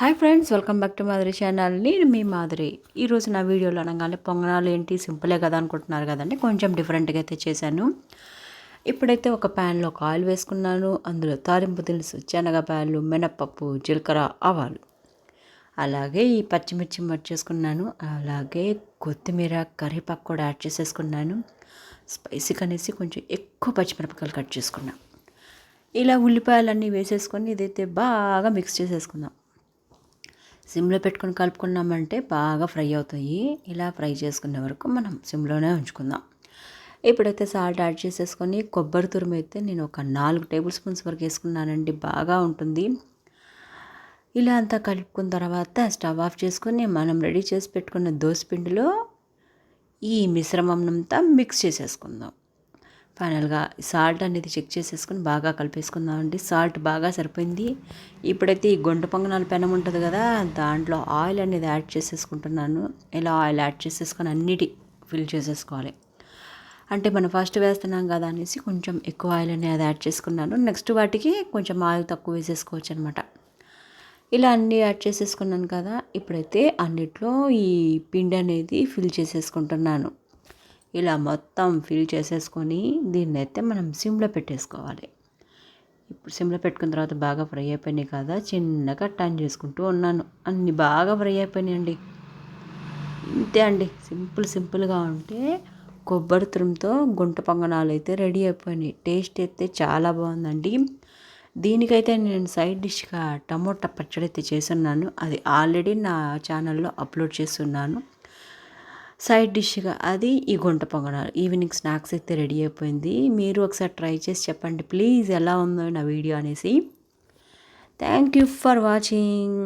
Hi friends welcome back to Madhuri channel. నేను మీ మాధురి. ఈరోజు నా వీడియోలో అనగానే పొంగనాలు ఏంటి? సింపులే కదా అనుకుంటున్నారు కదండి. కొంచెం డిఫరెంట్గా అయితే చేశాను. ఇప్పుడైతే ఒక ప్యాన్లో ఒక ఆయిల్ వేసుకున్నాను. అందులో తాలింపు దినుసు శనగపాయలు మినప్పప్పు జీలకర్ర ఆవాలు. అలాగే ఈ పచ్చిమిర్చి మర్చేసుకున్నాను అలాగే కొత్తిమీర కరివేపాకు కూడా యాడ్ చేసేసుకున్నాను. స్పైసీ కనేసి కొంచెం ఎక్కువ పచ్చిమిరపకాయలు కట్ చేసుకున్నాను ఇలా ఉల్లిపాయలన్నీ వేసేసుకొని ఇదైతే బాగా మిక్స్ చేసేసుకుందాం. సిమ్లో పెట్టుకొని కలుపుకున్నామంటే బాగా ఫ్రై అవుతాయి. ఇలా ఫ్రై చేసుకునే వరకు మనం సిమ్లోనే ఉంచుకుందాం. ఇప్పుడైతే సాల్ట్ యాడ్ చేసేసుకొని కొబ్బరి తురుము అయితే నేను ఒక నాలుగు టేబుల్ స్పూన్స్ వరకు వేసుకున్నానండి. బాగా ఉంటుంది. ఇలా అంతా కలుపుకున్న తర్వాత స్టవ్ ఆఫ్ చేసుకొని మనం రెడీ చేసి పెట్టుకున్న దోసపిండిలో ఈ మిశ్రమం అంతా మిక్స్ చేసేసుకుందాం. ఫైనల్గా సాల్ట్ అనేది చెక్ చేసేసుకుని బాగా కలిపేసుకుందామండి. సాల్ట్ బాగా సరిపోయింది. ఇప్పుడైతే ఈ గుంట పొంగనాల పెనం ఉంటుంది కదా దాంట్లో ఆయిల్ అనేది యాడ్ చేసేసుకుంటున్నాను. ఇలా ఆయిల్ యాడ్ చేసేసుకొని అన్నిటి ఫిల్ చేసేసుకోవాలి. అంటే మనం ఫస్ట్ వేస్తున్నాం కదా అనేసి కొంచెం ఎక్కువ ఆయిల్ అనేది యాడ్ చేసుకున్నాను. నెక్స్ట్ వాటికి కొంచెం ఆయిల్ తక్కువ వేసేసుకోవచ్చు అనమాట ఇలా అన్నీ యాడ్ చేసేసుకున్నాను కదా ఇప్పుడైతే అన్నిట్లో ఈ పిండి అనేది ఫిల్ చేసేసుకుంటున్నాను. ఇలా మొత్తం ఫిల్ చేసేసుకొని దీన్ని అయితే మనం సిమ్లో పెట్టేసుకోవాలి. ఇప్పుడు సిమ్లో పెట్టుకున్న తర్వాత బాగా ఫ్రై అయిపోయినాయి కదా చిన్నగా టర్న్ చేసుకుంటూ ఉన్నాను. అన్నీ బాగా ఫ్రై అయిపోయినాయండి. ఇంతే అండి. సింపుల్ సింపుల్గా ఉంటే కొబ్బరి తురుముతో గుంట పొంగనాలు అయితే రెడీ అయిపోయినాయి. టేస్ట్ అయితే చాలా బాగుందండి. దీనికైతే నేను సైడ్ డిష్గా టమోటా పచ్చడి అయితే చేస్తున్నాను. అది ఆల్రెడీ నా ఛానల్లో అప్లోడ్ చేస్తున్నాను. సైడ్ డిష్గా అది ఈ గుంట పొంగనాలు ఈవినింగ్ స్నాక్స్ అయితే రెడీ అయిపోయింది. మీరు ఒకసారి ట్రై చేసి చెప్పండి. ప్లీజ్ ఎలా ఉందో నా వీడియో అనేసి. Thank you for watching.